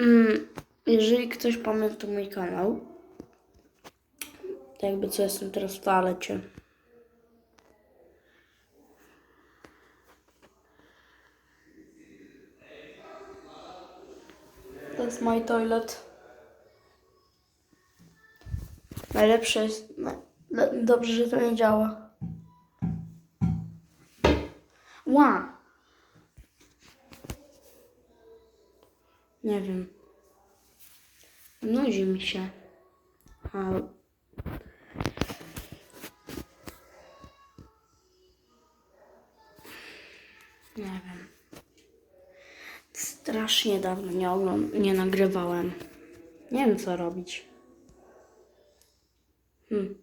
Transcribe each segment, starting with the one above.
Mm, jeżeli ktoś pamięta mój kanał, to jakby co jestem teraz w toalecie. To jest mój toilet. Najlepsze jest. Do- dobrze, że to nie działa. Ła! Nie wiem. Nudzi mi się. A... Nie wiem. Strasznie dawno nie, ogląd- nie nagrywałem. Nie wiem co robić. Hmm.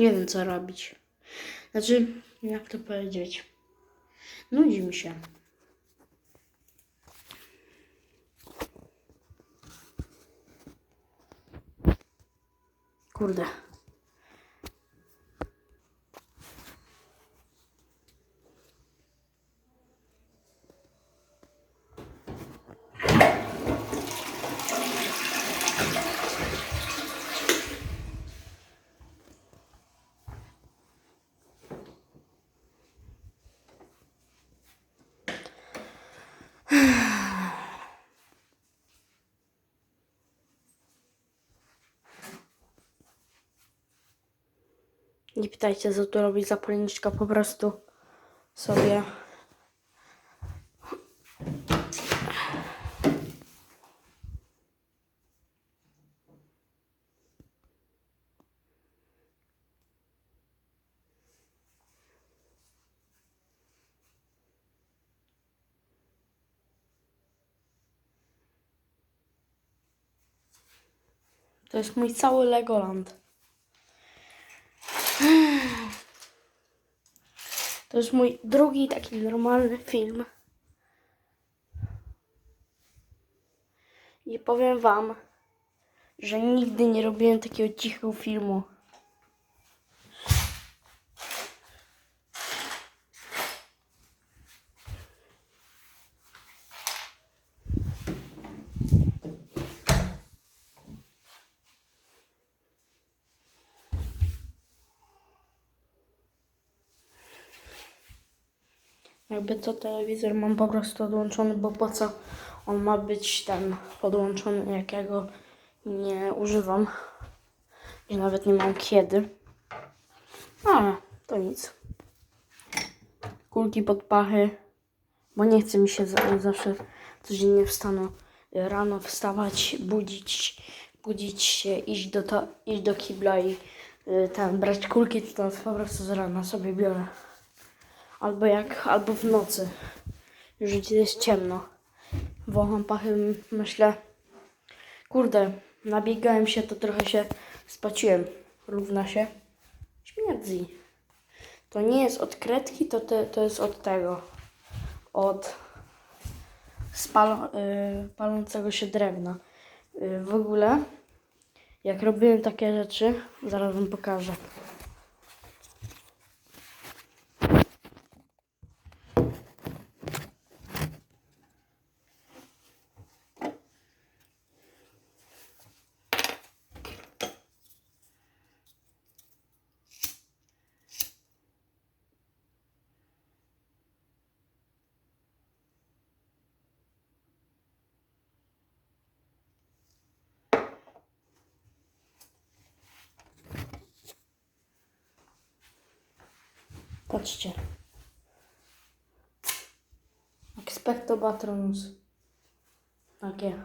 Nie wiem co robić. Znaczy, jak to powiedzieć? Nudzi mi się. Kurde. Nie pytajcie, co tu robi zapalniczka, po prostu sobie. To jest mój cały Legoland. Jest mój drugi taki normalny film. I powiem wam, że nigdy nie robiłem takiego cichego filmu. Jakby to telewizor mam po prostu odłączony, bo po co on ma być ten podłączony, jak ja go nie używam. I nawet nie mam kiedy. Ale to nic. Kulki pod pachy, bo nie chce mi się za, zawsze codziennie wstaną rano wstawać, budzić, budzić się, iść do, to, iść do kibla i y, tam brać kulki, to po prostu z rana sobie biorę. Albo jak, albo w nocy. Już jest ciemno. Wącham pachy, myślę, kurde, nabiegałem się, to trochę się spaciłem. Równa się. Śmierdzi. To nie jest od kredki, to, te, to jest od tego. Od spal, y, palącego się drewna. Y, w ogóle, jak robiłem takie rzeczy, zaraz wam pokażę. Patrzcie. Expecto Patronus. Takie.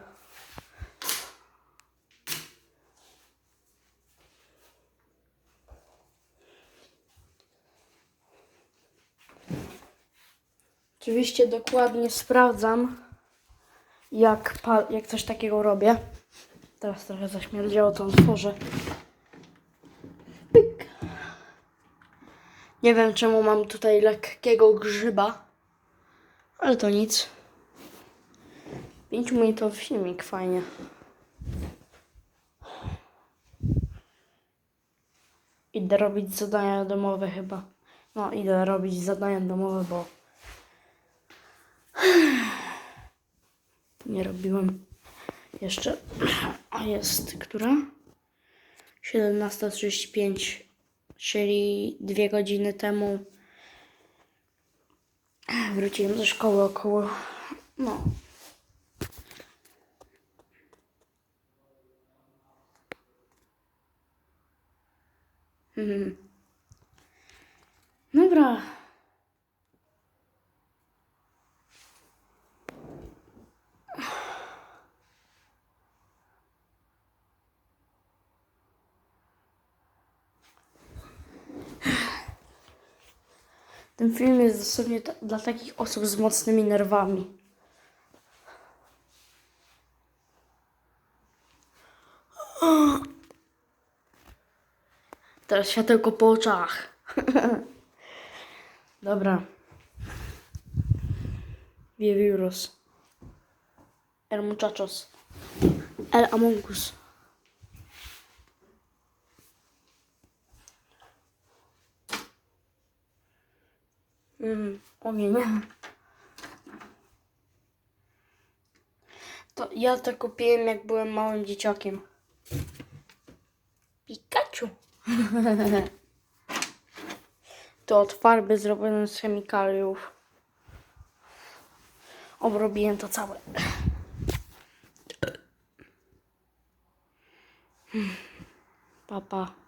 Oczywiście dokładnie sprawdzam, jak, jak coś takiego robię. Teraz trochę zaśmierdziało, to otworzę. Nie wiem czemu mam tutaj lekkiego grzyba, ale to nic. 5 minutowy filmik, fajnie. Idę robić zadania domowe chyba. No, idę robić zadania domowe, bo nie robiłem jeszcze. A jest która? 17.35, czyli dwie godziny temu wróciłem do szkoły około. No. Mhm. Dobra. Ten film jest dosłownie dla takich osób z mocnymi nerwami. Teraz światełko po oczach. Dobra. Wievirus. El muchachos. El amongus. Mm, ogień. To ja to kupiłem jak byłem małym dzieciakiem. Pikachu. to od farby zrobione z chemikaliów. Obrobiłem to całe. Papa.